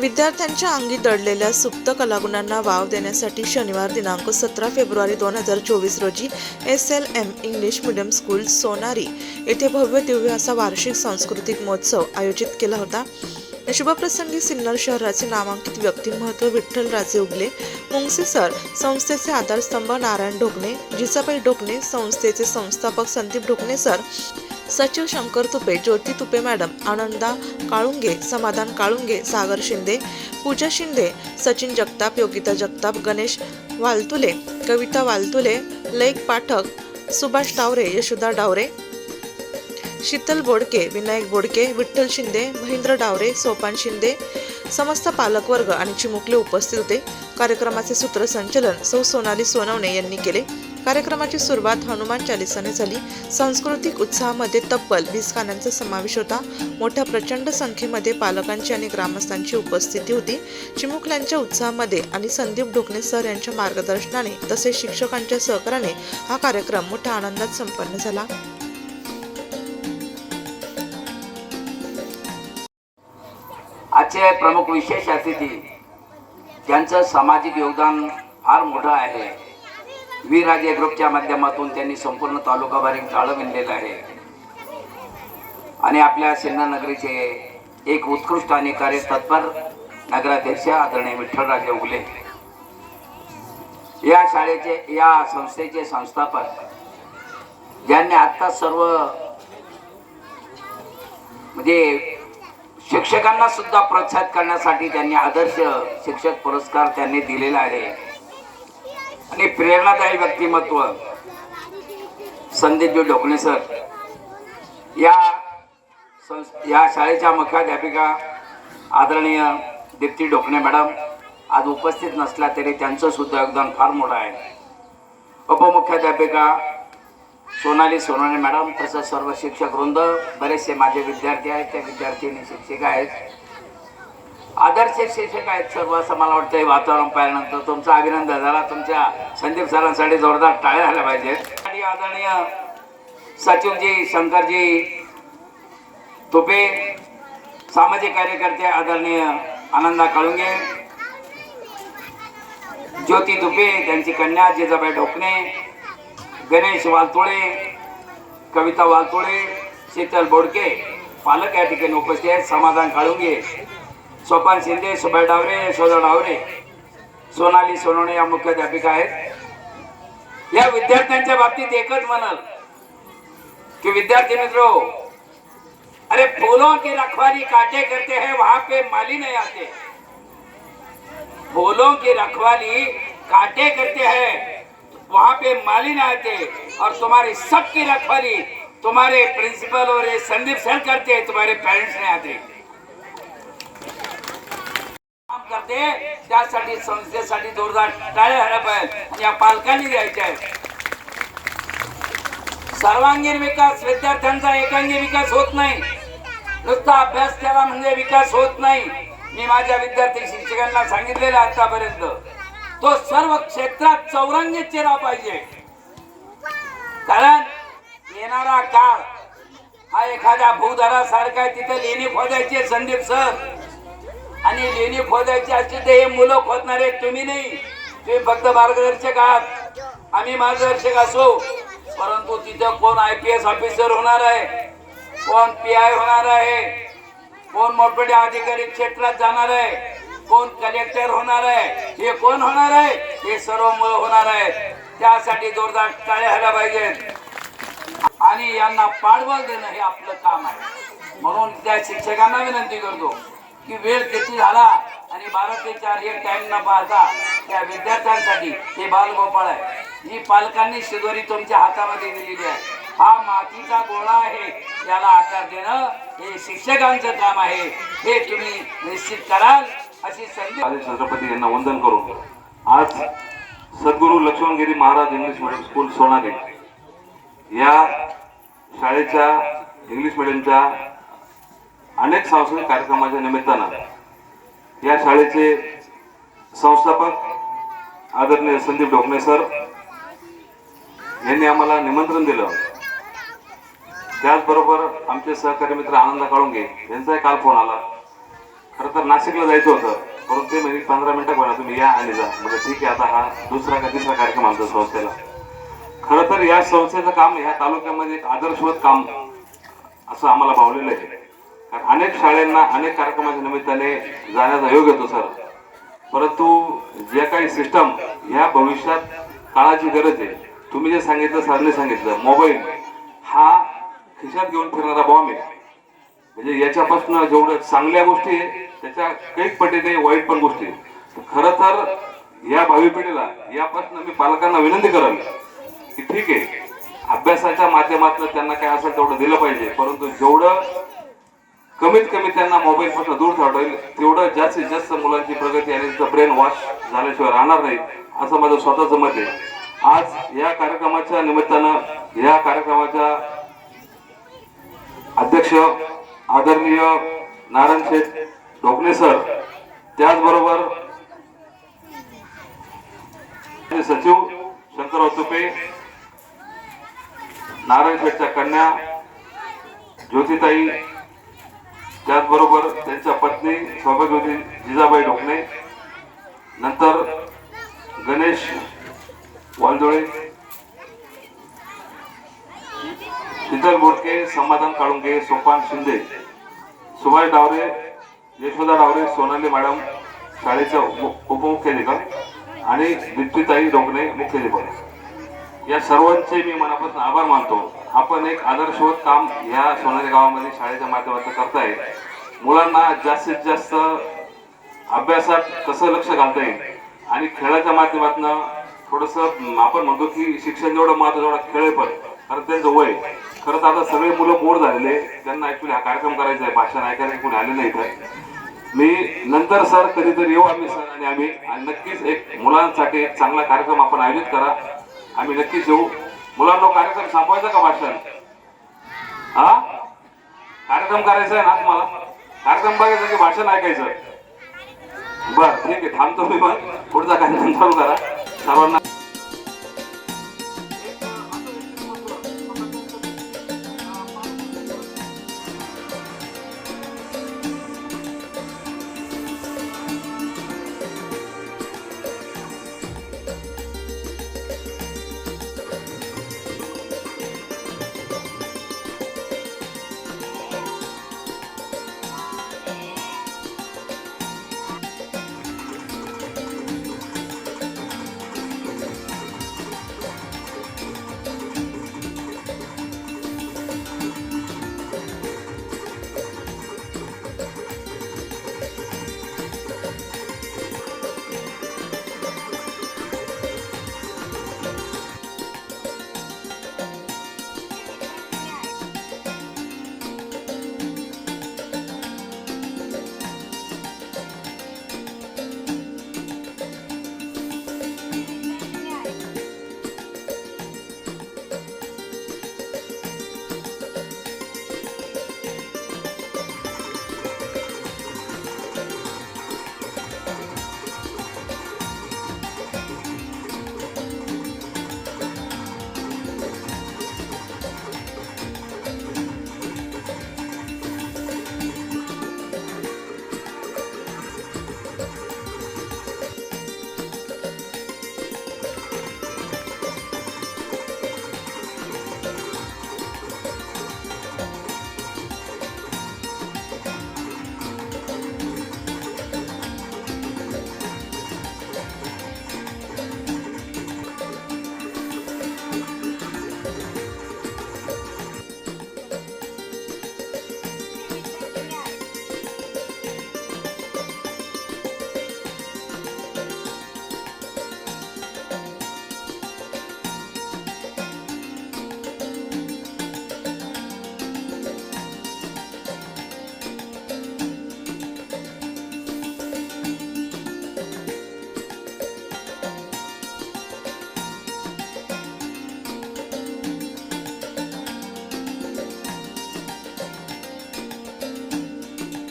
विद्यार्थ्यांच्या अंगी दडलेल्या सुप्त कलागुणांना वाव देण्यासाठी शनिवार दिनांक सतरा फेब्रुवारी दोन हजार चोवीस रोजी S L M English medium school Sonari येथे भव्य दिव्य असा वार्षिक सांस्कृतिक महोत्सव आयोजित केला होता. शुभप्रसंगी सिन्नर शहराचे नामांकित व्यक्तिमत्व विठ्ठलराजे उगले मुंगसे सर संस्थेचे आधारस्तंभ नारायण ढोकणे जिजाबाई ढोकणे संस्थेचे संस्थापक संदीप ढोकणे सर सचिव शंकर तुपे ज्योती तुपे मॅडम आनंदा काळुंगे समाधान काळुंगे सागर शिंदे पूजा शिंदे सचिन जगताप योगिता जगताप गणेश वालतुले कविता वालतुले लैक पाठक सुभाष डावरे यशोदा डावरे शीतल बोडके विनायक बोडके विठ्ठल शिंदे महेंद्र डावरे सोपान शिंदे समस्त पालकवर्ग आणि चिमुकले उपस्थित होते. कार्यक्रमाचे सूत्रसंचलन सौ सोनाली सोनवणे यांनी केले. कार्यक्रमाची सुरुवात हनुमान चालिसाने झाली. सांस्कृतिक उत्साहामध्ये तब्बल वीस गाण्यांचा समावेश होता. मोठ्या प्रचंड संख्येमध्ये पालकांची आणि ग्रामस्थांची उपस्थिती होती. चिमुकल्यांच्या उत्साहामध्ये आणि संदीप ढोकणे सर यांच्या मार्गदर्शनाने तसेच शिक्षकांच्या सहकार्याने हा कार्यक्रम मोठ्या आनंदात संपन्न झाला. आजचे प्रमुख विशेष अतिथी ज्यांचं सामाजिक योगदान फार मोठं आहे. वीरराजे ग्रुपच्या माध्यमातून त्यांनी संपूर्ण तालुकाभर एक जाळं विणलेलं आहे. आणि आपल्या सिन्नर नगरीचे एक उत्कृष्ट आणि कार्यतत्पर नगराध्यक्ष आदरणीय विठ्ठलराजे उगले. या शाळेचे या संस्थेचे संस्थापक ज्यांनी आता सर्व म्हणजे शिक्षकांना सुद्धा प्रोत्साहित करण्यासाठी त्यांनी आदर्श शिक्षक पुरस्कार त्यांनी दिलेला आहे. आणि प्रेरणादायी व्यक्तिमत्व संदीपजी ढोकणे सर या या शाळेच्या मुख्याध्यापिका आदरणीय दीप्ती ढोकणे मॅडम आज उपस्थित नसल्या तरी त्यांचं सुद्धा योगदान फार मोठं आहे. उपमुख्याध्यापिका सोनाली सोनाली मॅडम तसंच सर्व शिक्षक वृंद बरेचसे माझे विद्यार्थी आहेत त्या विद्यार्थिनी शिक्षिका आहेत. आदर्श शिक्षक आहेत सर्व असं मला वाटतं हे वातावरण पाहिल्यानंतर. तुमचा अभिनंदन झाला. तुमच्या संदीप सरांसाठी जोरदार टाळ्या झाल्या पाहिजेत. आणि आदरणीय सचिवजी शंकरजी तुपे सामाजिक कार्यकर्ते आदरणीय आनंदा कळुंगे ज्योती तुपे त्यांची कन्या जिजाबाई ढोकणे गणेश वालतोळे कविता वालतोळे शीतल बोडके पालक या ठिकाणी उपस्थित आहेत. समाधान काळुंगे सोपान शिंदे सुभाष डावरे यशोदा डावरे सोनाली सोनवणे या मुख्याध्यापिका आहेत. या विद्यार्थ्यांच्या बाबतीत एकच म्हणाल की विद्यार्थी मित्रो अरे फूलों की रखवाली काटे करते हैं वहां पे माली नहीं आते. फूलों की रखवाली काटे करते हैं वहां पे माली आए थे और तुम्हारी सबकी रखवाली तुम्हारे प्रिंसिपल और ये संदीप सर करते हैं तुम्हारे पेरेंट्स ने आते। काम करते त्यासाठी संस्थेसाठी जोरदार टाळ्या झाल्या पाहिजे आणि या पालकांनी द्यायच्या आहेत. सर्वांगीण विकास विद्यार्थ्यांचा एकांगी विकास होत नाही. नुसता अभ्यास केला म्हणजे विकास होत नाही. मी माझ्या विद्यार्थी शिक्षकांना सांगितलेलं आहे आतापर्यंत. तो सर्व क्षेत्रात चौरंगी चेहरा पाहिजे. कारण येणारा काळ हा एखाद्या भूधरासारखा आहे तिथे लेणी खोदायची आहे, संदीप सर. आणि लेणी खोदायची असली ते हे मुलं खोदणारे तुम्ही नाही. तुम्ही फक्त मार्गदर्शक आहात. आम्ही मार्गदर्शक असो. परंतु तिथं कोण आय पी एस ऑफिसर होणार आहे? कोण पी आय होणार आहे? कोण मोठमोठे अधिकारी क्षेत्रात जाणार आहे? कोण कलेक्टर होणार आहे? हे कोण होणार आहे? हे सर्व मुलं होणार आहे. त्यासाठी जोरदार टाळ्या झाल्या पाहिजेत आणि यांना पाठबळ देणं हे आपलं काम आहे. म्हणून त्या शिक्षकांना विनंती करतो की वेळ किती झाला आणि बारा ते चार एक टाइम न पाहता त्या विद्यार्थ्यांसाठी हे बालगोपाळ आहे. ही पालकांनी शिदोरी तुमच्या हातामध्ये दिलेली आहे. हा मातीचा गोळा आहे. याला आकार देणं हे शिक्षकांचं काम आहे. हे तुम्ही निश्चित कराल. अशी छत्रपती यांना वंदन करून आज Sadguru Laxmangiri Maharaj English medium school Sonari या शाळेच्या इंग्लिश मिडियमच्या अनेक सांस्कृतिक कार्यक्रमाच्या निमित्तानं या शाळेचे संस्थापक आदरणीय संदीप ढोकणे सर यांनी आम्हाला निमंत्रण दिलं. त्याचबरोबर आमचे सहकारी मित्र आनंद काळुंगे यांचाही काल फोन आला. खरं तर नाशिकला जायचं होतं. परंतु ते म्हणजे पंधरा मिनिटं म्हणा तुम्ही या आणि जा. म्हणजे ठीक आहे आता हा दुसरा का तिसरा कार्यक्रम आमचा संस्थेला. खरं तर या संस्थेचं काम ह्या तालुक्यामध्ये एक आदर्शवत काम असं आम्हाला भावलेलं आहे. कारण अनेक शाळांना अनेक कार्यक्रमाच्या निमित्ताने जाण्याचा योग येतो सर. परंतु जे काही सिस्टम ह्या भविष्यात काळाची गरज आहे. तुम्ही जे सांगितलं सरने सांगितलं मोबाईल हा खिशात घेऊन फिरणारा बॉम्ब आहे. म्हणजे याच्यापासून जेवढं चांगल्या गोष्टी आहे त्याच्या काही पटीने वाईट पण गोष्टी तर खरं तर या भावी पिढीला यापासून मी पालकांना विनंती करेन की ठीक आहे अभ्यासाच्या माध्यमातून त्यांना काय असेल तेवढं दिलं पाहिजे परंतु जेवढं कमीत कमी त्यांना मोबाईल पासून दूर ठेवता येईल तेवढं जास्तीत जास्त मुलांची प्रगती आणि ब्रेन वॉश झाल्याशिवाय राहणार नाही असं माझं स्वतःचं मत आहे. आज या कार्यक्रमाच्या निमित्तानं या कार्यक्रमाच्या अध्यक्ष आदरणीय नारायण शेठ ढोकणे सर त्याचबरोबर सचिव शंकरराव तुपे नारायणपेठच्या कन्या ज्योतिताई त्याचबरोबर त्यांच्या पत्नी सौभाग्यवती जिजाबाई ढोकणे नंतर गणेश वालदोळे शीतल बोडके समाधान काळुंगे सोपान शिंदे सुभाष डावरे यशोदा डावरे सोनाली मॅडम शाळेच्या उप- आणि दीप्तीताई डोंगणे मुख्याधिकार या सर्वांचे मी मनापासून आभार मानतो. आपण एक आदर्शवत काम ह्या सोनाली गावामध्ये शाळेच्या माध्यमातून करताय. मुलांना जास्तीत जास्त अभ्यासात कसं लक्ष घालता येईल? आणि खेळाच्या माध्यमातून थोडंसं आपण म्हणतो की शिक्षण जेवढं महत्त्व तेवढं खेळ पण कारण त्यांचं वय. खरंच तर आता सगळे मुलं बोर झालेले त्यांना ऍक्च्युली हा कार्यक्रम करायचा आहे. भाषण ऐकायला कोणी आले नाही इथं. मी नंतर सर कधीतरी येऊ आम्ही सर आणि आम्ही. नक्कीच एक मुलांसाठी एक चांगला कार्यक्रम आपण आयोजित करा. आम्ही नक्कीच येऊ. मुलांना कार्यक्रम संपवायचा का भाषण? हा? कार्यक्रम करायचा आहे ना तुम्हाला? कार्यक्रम बघायचा की भाषण ऐकायचं? बरं ठीक आहे. थांबतो मी मग पुढचा कार्यक्रम चालू करा. सर्वांना